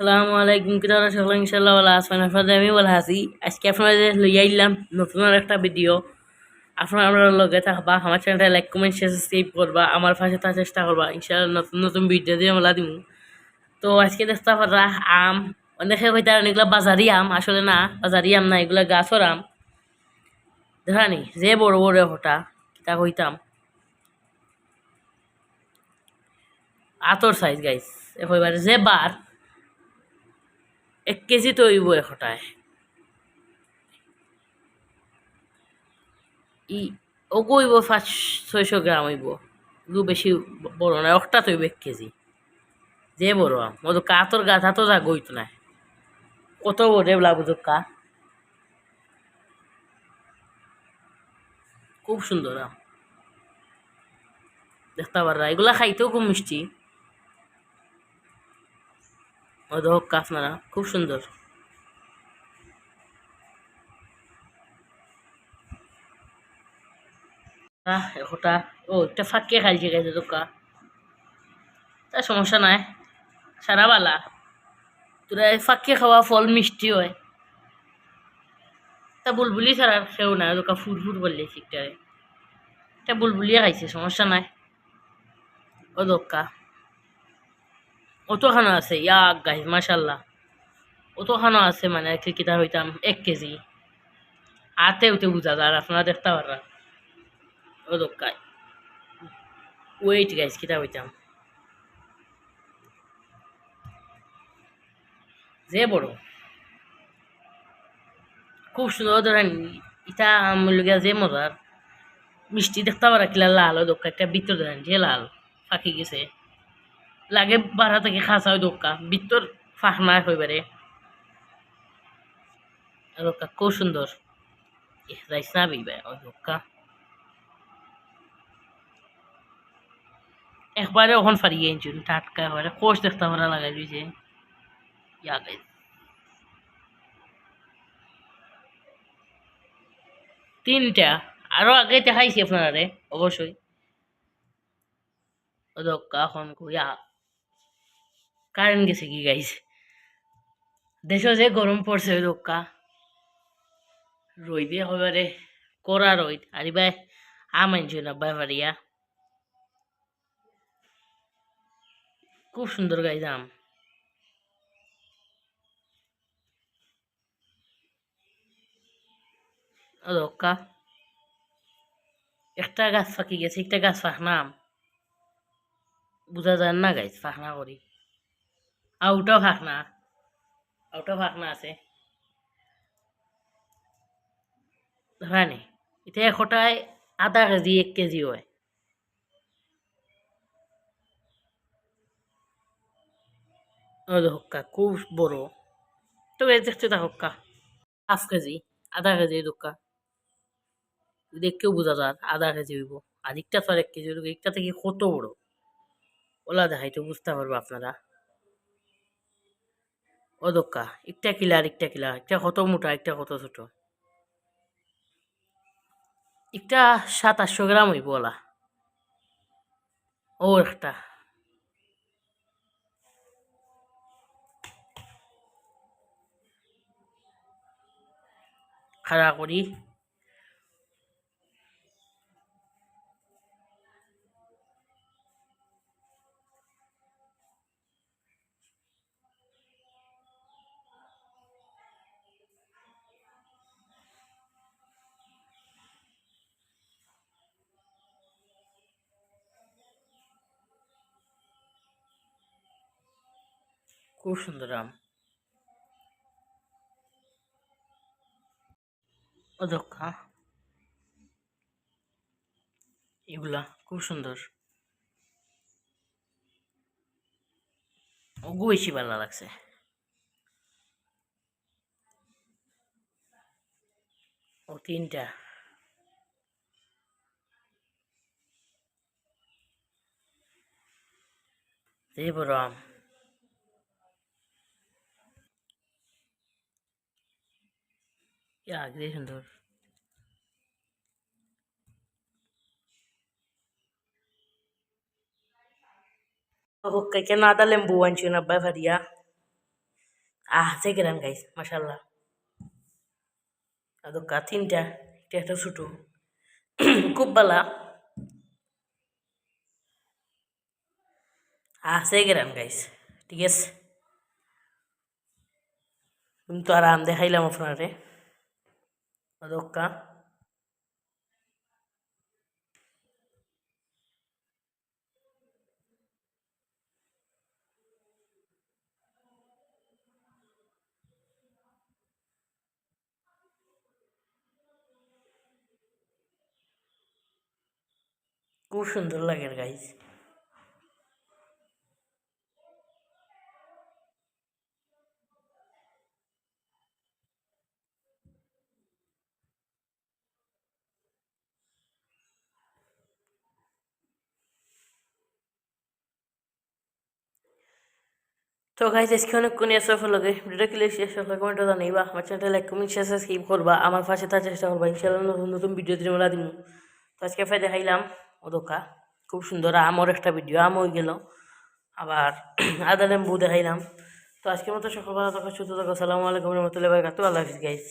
আসসালামু আলাইকুম কিতারা সকলে ইনশাল্লাহ আপনাদের আমি ভালো আছি। আজকে আপনাদের লইয়া আইলাম নতুন আর একটা ভিডিও। আপনারা আমরা লগে থাকবা, আমার চ্যানেলটা লাইক কমেন্ট সাবস্ক্রাইব করবা, আমার পাশে থাকার চেষ্টা করবা। ইনশাল্লাহ নতুন নতুন ভিডিও দিয়ে আমরা দিব তো আজকে দেখতে পারা আম। অনেকে আর এগুলো বাজারি আম। আসলে না, বাজারি আম না, এগুলো গাছর আম। দেখানি যে বড় বড় হটা, কিতা কইতাম। আতর সাইজ গাইস এবারে যে বার এক কেজি তো হইব এশটায়। ই ওগো হইব পাঁচ, ছয়শো গ্রাম হইব। এগুলো বেশি বড় না একটা তো হইব এক কেজি। যে বড় আম। মতো কাতর গাছ হাতও যা গইতো না কত বড় বুঝো কা খুব সুন্দর আম। দেখতে পাররা এগুলা খাইতেও খুব মিষ্টি। অধক আপনারা খুব সুন্দর। আহ, ওটা ও একটা ফাঁকিয়ে খাইছে গেছে দোকা তা সমস্যা নাই সারা বালা। তোরা ফাঁকিয়ে খাওয়া ফল মিষ্টি হয়। তা বুলবুলি ছাড়া সেও না দোকা ফুট ফুট বললে ঠিকটারে এটা বুলবুলিয়ে খাইছে সমস্যা নাই। ও দোকা অতখানো আছে, ইয়া গাইজ মাশাল্লাহ অতখানো আছে মানে কি কিতা হইতাম, এক কেজি। হাতে উঠে বুঝা যায় আপনারা দেখতে পাররা ও দোকায় ওয়েট গাইজ কিতা হইতাম। যে বড়। খুব সুন্দর ধরেন, ইটা আমলগিয়া যে মজার। মিষ্টি দেখতে পারা কিলা লাল দোকা একটা ভিতর ধরেন, যে লাল, ফাঁকি গেছে। লাগে বাড়া থেকে খাসা হয় দোকা। ভিতর ফাঁকনা হইবারে দোকা খুব সুন্দর। রাইস না বিবা ওই দোকা। একবারে ওখান ফারিয়ে আনছুন টাটকা একবারে। কোষ দেখতে পারা লাগাই দিয়েছে। ইয়া গাই তিনটা। আরও আগে দেখাইছি আপনারে অবশ্যই। ও দোকা এখন ইয়া কারেন্ট গেছে কি গাইছে দেশে যে গরম পড়ছে ওই দোকা রইদে একেবারে করা রইদ আর ভাই আম আনছো না বাবারিয়া খুব সুন্দর গাইজ আম। ও একটা গাছ ফাঁকি গেছে, একটা গাছ ফাঁকনা আম। বুঝা যায় না গাইজ ফাঁকনা করি আউটাও ফাঁকনা আউটাও ফাঁকনা আছে. হয়নি এটা এশটায় আধা কেজি, এক কেজি হয়। হক্কা, খুব বড়। তো এই দেখতে তা হক্কা, হাফ কেজি, আধা কেজি দোকা দেখকেও বোঝা যায়, আধা কেজি হইব। আর একটা তো আর এক কেজি হইব একটা থেকে কত বড়? ওলা দেখাইতে বুঝতে পারব আপনারা। ও দোকা একটা কিলার একটা কিলার একটা কত মোটা, একটা কত ছোট। একটা সাত আটশো গ্রাম হইব ওলা। ও একটা। খাড়া করি। খুব সুন্দর আম। অদক্ষা এগুলা খুব সুন্দর। ওগু বেশি ভালো লাগছে। ও তিনটা। এই বড় আম ইয়া কি সুন্দর ఒక్క కెనాదా లెంబు వంచిన అబ్బాయి ఫరియా আহ সেকেরান গাইস মাসাল্লাহ అదొక్క তিনটা একটা ছোটো খুব বালা আহ সেকেরান গাইস ঠিক আছে কিন্তু আরাম দেখাইলাম আপনারে అదొక్క খুব সুন্দর লাগে গাইজ তো গাইজ আজকে অনেকক্ষণ এসে ফেলগে ভিডিওটা ক্লিক শেষ হলে কমেন্টে জানাইবা, আমার চ্যানেলটা লাইক কমেন্ট শেয়ার সাবস্ক্রাইব করবা, আমার পাশে তার চেষ্টা করবা, ইনশাআল্লাহ নতুন নতুন ভিডিও দিন বলা দিমু। তো আজকে ফাই দেখাইলাম ও দোকা খুব সুন্দর আমর একটা ভিডিও আম হয়ে গেল। আবার আদা লেম্বু দেখাইলাম। তো আজকের মতো সকল ভালো থাকা, সুস্থ থাকো সালামু আলাইকুম রহমতুল্লাহ বারকাতু আল্লাহ হাফিজ গাইজ